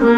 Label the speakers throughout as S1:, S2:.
S1: తెలుగు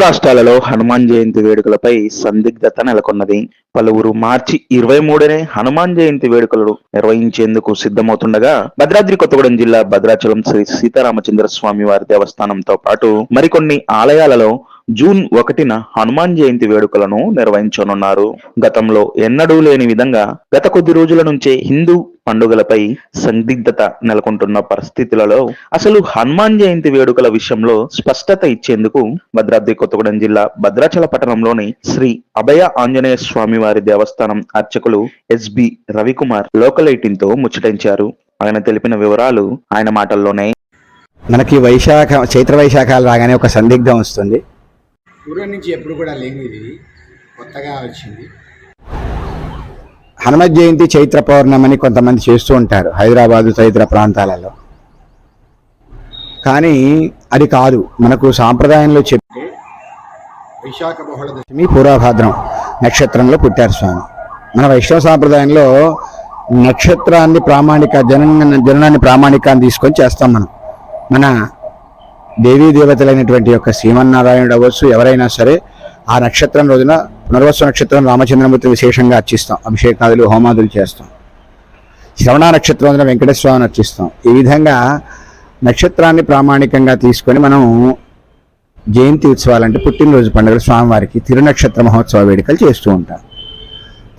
S1: రాష్ట్రాలలో హనుమాన్ జయంతి వేడుకలపై సందిగ్ధత నెలకొన్నది. పలువురు మార్చి ఇరవై మూడునే హనుమాన్ జయంతి వేడుకలను నిర్వహించేందుకు సిద్ధమవుతుండగా భద్రాద్రి కొత్తగూడెం జిల్లా భద్రాచలం శ్రీ సీతారామచంద్ర స్వామి వారి దేవస్థానంతో పాటు మరికొన్ని ఆలయాలలో జూన్ ఒకటిన హనుమాన్ జయంతి వేడుకలను నిర్వహించనున్నారు. గతంలో ఎన్నడూ లేని విధంగా గత కొద్ది రోజుల నుంచే హిందూ పండుగలపై సందిగ్ధత నెలకొంటున్న పరిస్థితులలో అసలు హనుమాన్ జయంతి వేడుకల విషయంలో స్పష్టత ఇచ్చేందుకు భద్రాద్రి కొత్తగూడెం జిల్లా భద్రాచల పట్టణంలోని శ్రీ అభయ ఆంజనేయ స్వామి వారి దేవస్థానం అర్చకులు ఎస్బి రవికుమార్ లోకల్ ఎయిటీన్తో ముచ్చటించారు. ఆయన తెలిపిన వివరాలు ఆయన మాటల్లోనే.
S2: మనకి వైశాఖ చైత్ర వైశాఖాలు రాగానే ఒక సందిగ్ధం వస్తుంది.
S3: పూర్వం నుంచి ఎప్పుడు కూడా లేనిది ఇది. కొత్తగా వచ్చింది.
S2: హనుమత్ జయంతి చైత్ర పౌర్ణమని కొంతమంది చేస్తూ ఉంటారు హైదరాబాదు తదితర ప్రాంతాలలో. కానీ అది కాదు మనకు సాంప్రదాయంలో చెప్పి
S3: వైశాఖ బహుళ దశ
S2: మీ పూర్వభాద్రం నక్షత్రంలో పుట్టారు స్వామి. మన వైష్ణవ సాంప్రదాయంలో నక్షత్రాన్ని ప్రామాణిక జన జననాన్ని ప్రామాణికాన్ని తీసుకొని చేస్తాం మనం. మన దేవీ దేవతలైనటువంటి యొక్క శ్రీమన్నారాయణుడు అవ్వచ్చు ఎవరైనా సరే ఆ నక్షత్రం రోజున పునర్వసు నక్షత్రం రామచంద్రమూర్తి విశేషంగా అర్చిస్తాం. అభిషేకాదులు హోమాదులు చేస్తాం. శ్రవణ నక్షత్రం రోజున వెంకటేశ్వరాన్ని అర్చిస్తాం. ఈ విధంగా నక్షత్రాన్ని ప్రామాణికంగా తీసుకొని మనం జయంతి ఉత్సవాలు అంటే పుట్టినరోజు పండుగలు స్వామివారికి తిరునక్షత్ర మహోత్సవ వేడుకలు చేస్తూ ఉంటాం.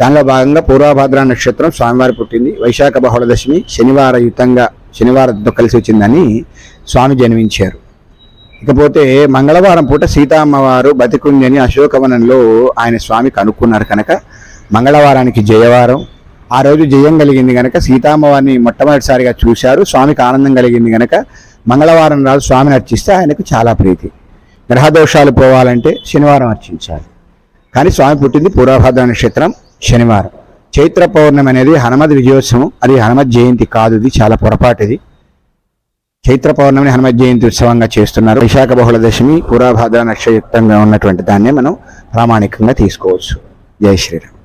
S2: దానిలో భాగంగా పూర్వభాద్ర నక్షత్రం స్వామివారి పుట్టింది. వైశాఖ బహుళ దశమి శనివార యుతంగా శనివారంతో కలిసి వచ్చిందని స్వామి జన్మించారు. ఇకపోతే మంగళవారం పూట సీతామ్మవారు బతికుంది అశోకవనంలో ఆయన స్వామి కనుక్కున్నారు కనుక మంగళవారానికి జయవారం. ఆ రోజు జయం కలిగింది కనుక సీతామ్మవారిని మొట్టమొదటిసారిగా చూశారు. స్వామికి ఆనందం కలిగింది కనుక మంగళవారం రాజు స్వామిని అర్చిస్తే ఆయనకు చాలా ప్రీతి. గ్రహదోషాలు పోవాలంటే శనివారం అర్చించాలి. కానీ స్వామి పుట్టింది పూర్వభద్ర నక్షత్రం శనివారం. చైత్ర పౌర్ణమి అనేది హనుమద్ విజయోత్సవం. అది హనుమత్ జయంతి కాదు ఇది చాలా పొరపాటిది చైత్ర పౌర్ణమిని హనుమ జయంతి ఉత్సవంగా చేస్తున్నారు. విశాఖ బహుళ దశమి పురాభాద్ర నక్షత్రంగా ఉన్నటువంటి దాన్నే మనం ప్రామాణికంగా తీసుకోవచ్చు. జై శ్రీరామ్.